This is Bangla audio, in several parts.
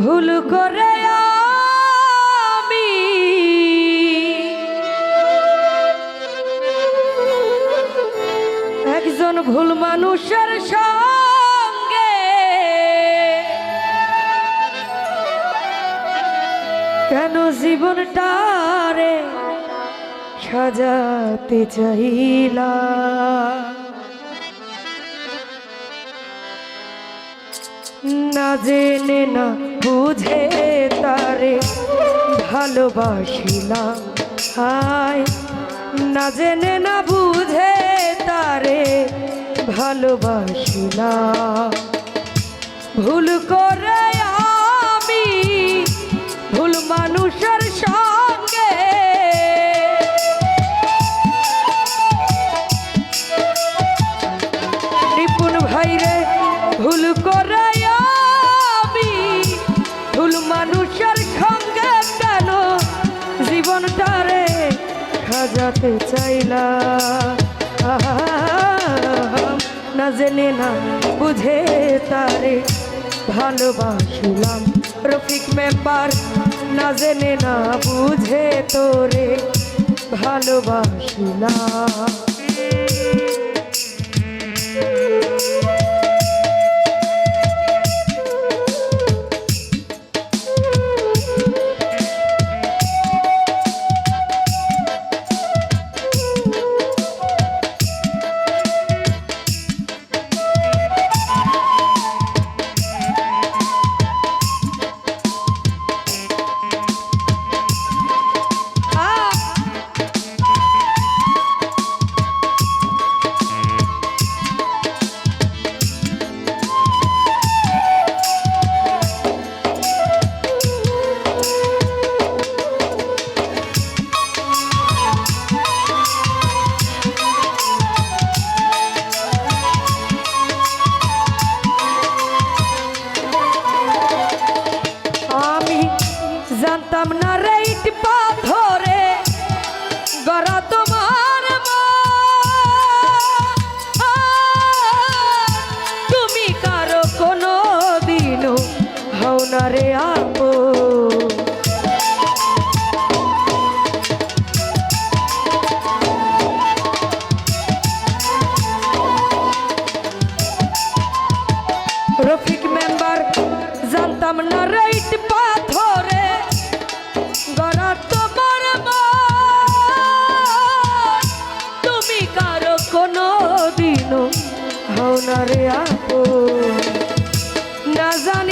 ভুল করে আমি। একজন ভুল মানুষের সঙ্গে কেন জীবনটারে সাজাতে চাইলা না জেনে না বুঝে তারে ভালোবাসিলাম। হায় না জেনে না বুঝে তারে ভালোবাসিলাম। ভুল করে জীবনটারে সাজাতে চাইলাম। না জেনে না বুঝে তারে ভালোবাসিলাম। রফিক মেম্বার না জেনে না বুঝে তোরে ভালোবাসিলাম। কোনো দিনও হও না রে আপন। না জানি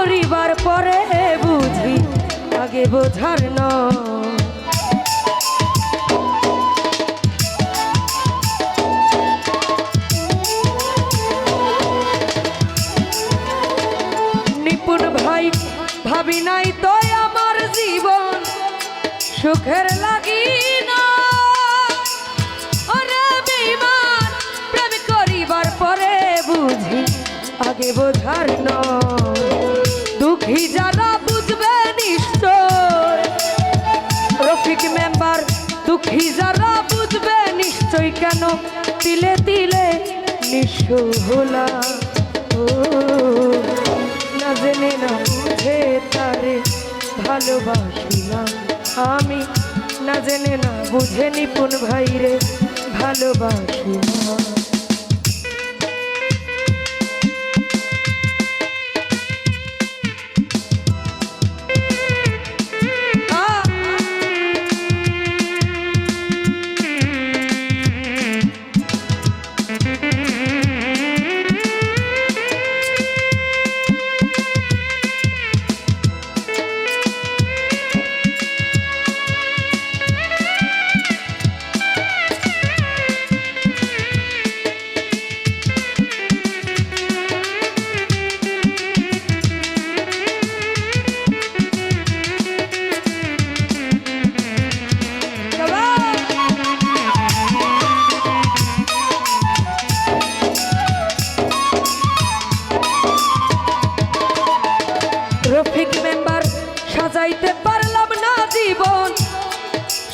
করিবার পরে বুঝি, আগে বোঝার না। ভাবি নাই তো আমার জীবন, সুখের লাগি না। প্রেম করিবার পরে বুঝি, আগে বোঝার দুঃখী যারা বুঝবে নিশ্চয়। রফিক মেম্বার, দুঃখী যারা বুঝবে নিশ্চয় কেন? তিলে তিলে নিঃস্ব হলা। না জেনে না বুঝে তারে ভালোবাসিলাম আমি। না জেনে না বুঝে নিপুণ ভাইরে ভালোবাসিলাম।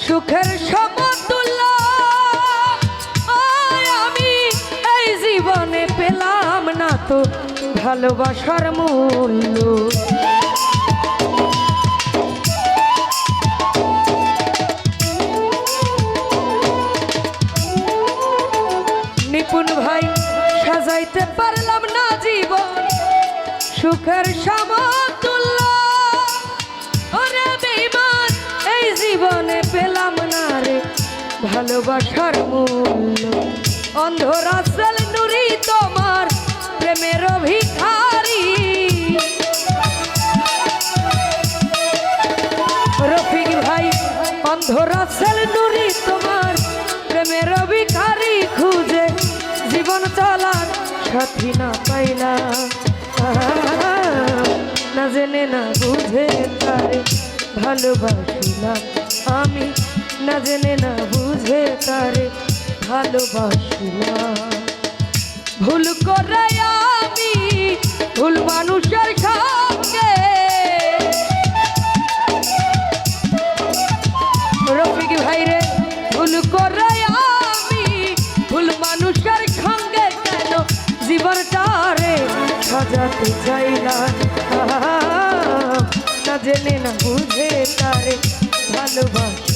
সুখের সমতুল্য আমি এই জীবনে পেলাম না তো ভালোবাসার মূল্য। নিপুণ ভাই, সাজাইতে পারলাম না জীবন। সুখের ভালোবাসার মূল্য। অন্ধ রাসেল নুরি তোমার প্রেমের ভিখারি রফিক ভাই অন্ধ রাসেল নুরি তোমার প্রেমের ভিখারি খুঁজে। জীবন চলার সাথী না পাইলা। না জেনে না বুঝে তারে ভালোবাসিলাম আমি। না জেনে না বুঝে তারে ভালোবাসিলাম ভুল করে আমি, ভুল মানুষের সঙ্গে। রফিক ভাইরে ভুল করে আমি, ভুল মানুষের সঙ্গে কেন জীবনটারে সাজাতে চাইলাম না? জেনে না বুঝে তারে ভালোবাসিলাম আমি